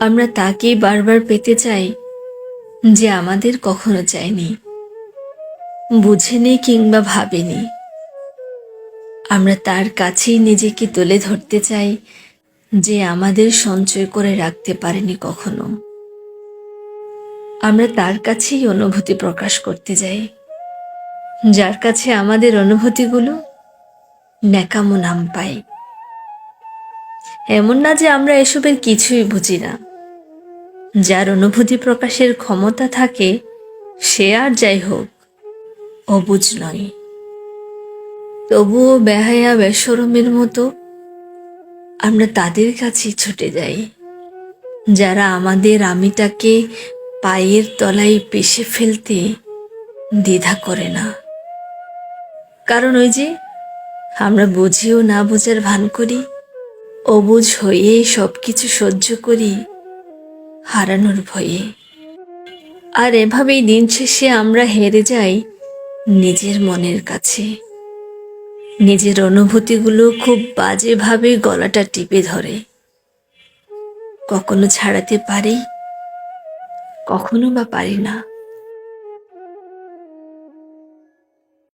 আমরা তাকেই বারবার পেতে চাই যে আমাদের কখনো চায়নি। বুঝেনি কিংবা ভাবেনি। আমরা তার কাছেই নিজেকে তুলে ধরতে চাই যে আমাদের সঞ্চয় করে রাখতে পারেনি কখনো। আমরা তার কাছেই অনুভূতি প্রকাশ করতে যাই যার কাছে আমাদের অনুভূতিগুলো ন্যাকামো নাম পায়। এমন না যে আমরা এসবের কিছুই বুঝি না। যার অনুভূতি প্রকাশের ক্ষমতা থাকে, সে আর যাই হোক অবুঝ নয়। তবুও বেহায়া বেসরমের মতো আমরা তাদের কাছেই ছুটে যাই, যারা আমাদের আমিটাকে পায়ের তলায় পেশে ফেলতে দ্বিধা করে না। কারণ ওই যে আমরা বুঝিও না বোঝার ভান করি অবুঝ হয়ে সব কিছু সহ্য করি হারানোর ভয়ে। আর এভাবেই দিন শেষে আমরা হেরে যাই নিজের মনের কাছে। নিজের অনুভূতিগুলো খুব বাজেভাবে গলাটা টিপে ধরে। কখনো ছাড়াতে পারি, কখনো বা পারি না।